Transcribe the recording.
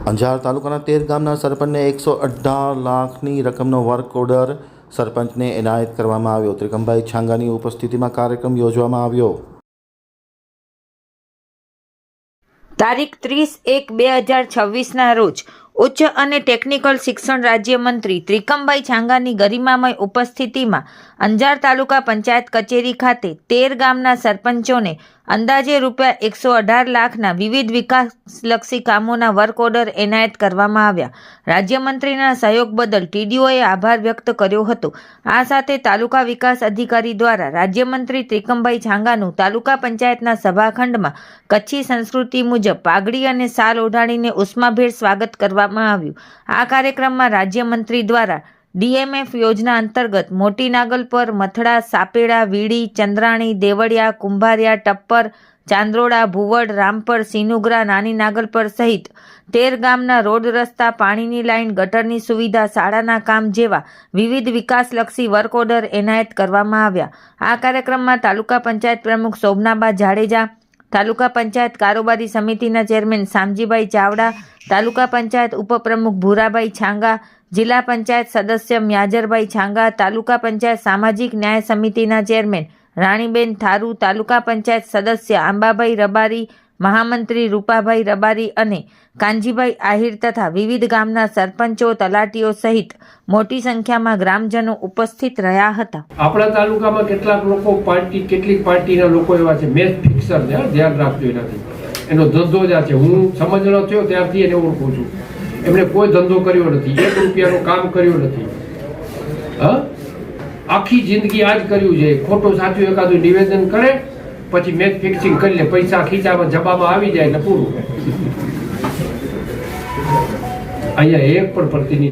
અંજાર તાલુકાના તેર ગામના સરપંચને એકસો અઢાર લાખની રકમનો વર્ક ઓર્ડર સરપંચને એનાયત કરવામાં આવ્યો. ત્રિકમભાઈ છાંગાની ઉપસ્થિતિમાં કાર્યક્રમ યોજવામાં આવ્યો. તારીખ ત્રીસ એક બે હજાર છવ્વીસના રોજ ઉચ્ચ અને ટેકનિકલ શિક્ષણ રાજ્યમંત્રી ત્રિકમભાઈ છાંગાની ગરિમામય ઉપસ્થિતિમાં અંજાર તાલુકા પંચાયત કચેરી ખાતે તેર ગામના સરપંચોને અંદાજે રૂપિયા એકસો અઢાર લાખના વિવિધ વિકાસલક્ષી કામોના વર્ક ઓર્ડર એનાયત કરવામાં આવ્યા. રાજ્યમંત્રીના સહયોગ બદલ ટીડીઓએ આભાર વ્યક્ત કર્યો હતો. આ સાથે તાલુકા વિકાસ અધિકારી દ્વારા રાજ્યમંત્રી ત્રિકમભાઈ છાંગાનું તાલુકા પંચાયતના સભાખંડમાં કચ્છી સંસ્કૃતિ મુજબ પાઘડી અને સાલ ઓઢાણીને ઉષ્માભેર સ્વાગત કરવામાં આવ્યું. આ કાર્યક્રમમાં રાજ્યમંત્રી દ્વારા ડીએમએફ યોજના અંતર્ગત મોટી નાગલપર મથડા, સાપેડા, વીડી, ચંદ્રાણી, દેવળિયા, કુંભારિયા, ટપ્પર, ચાંદ્રોડા, ભુવડ, રામપર, સિનુગ્રા નાની નાગલપર સહિત તેર ગામના રોડ રસ્તા, પાણીની લાઇન ગટરની સુવિધા, શાળાના કામ જેવા વિવિધ વિકાસલક્ષી વર્ક ઓર્ડર એનાયત કરવામાં આવ્યા. આ કાર્યક્રમમાં તાલુકા પંચાયત પ્રમુખ શોભનાબા જાડેજા તાલુકા પંચાયત કારોબારી સમિતિના ચેરમેન શામજીભાઈ ચાવડા, તાલુકા પંચાયત ઉપપ્રમુખ ભૂરાભાઈ છાંગા, જિલ્લા પંચાયત સદસ્ય મ્યાજરભાઈ છાંગા, તાલુકા પંચાયત સામાજિક ન્યાય સમિતિના ચેરમેન રાણીબેન થારુ તાલુકા પંચાયત સદસ્ય આંબાભાઈ રબારી, મહામંત્રી રૂપાભાઈ રબારી અને કાનજીભાઈ આહિર તથા વિવિધ ગામના સરપંચો, તલાટીઓ સહિત મોટી સંખ્યામાં ગ્રામજનો ઉપસ્થિત રહ્યા હતા. આપણા તાલુકામાં કેટલાક લોકો પાર્ટી, કેટલીક પાર્ટીના લોકો એવા છે મેચ ફિક્સર ધ્યાન રાખજો એનાથી. એનો ધંધો જ આ છે. હું સમજણો થયો ત્યારથી એને ઓળખું છું. એમણે કોઈ ધંધો કર્યો નથી. એક રૂપિયાનું કામ કર્યું નથી. હા? આખી જિંદગી આ જ કર્યું છે. ખોટું સાચું એકાદું નિવેદન કરે, પછી મેચ ફિક્સિંગ કરી લે. પૈસા ખીચામાં, જબામાં આવી જાય એટલે પૂરું. અહીંયા એક પણ પ્રતિનિધિ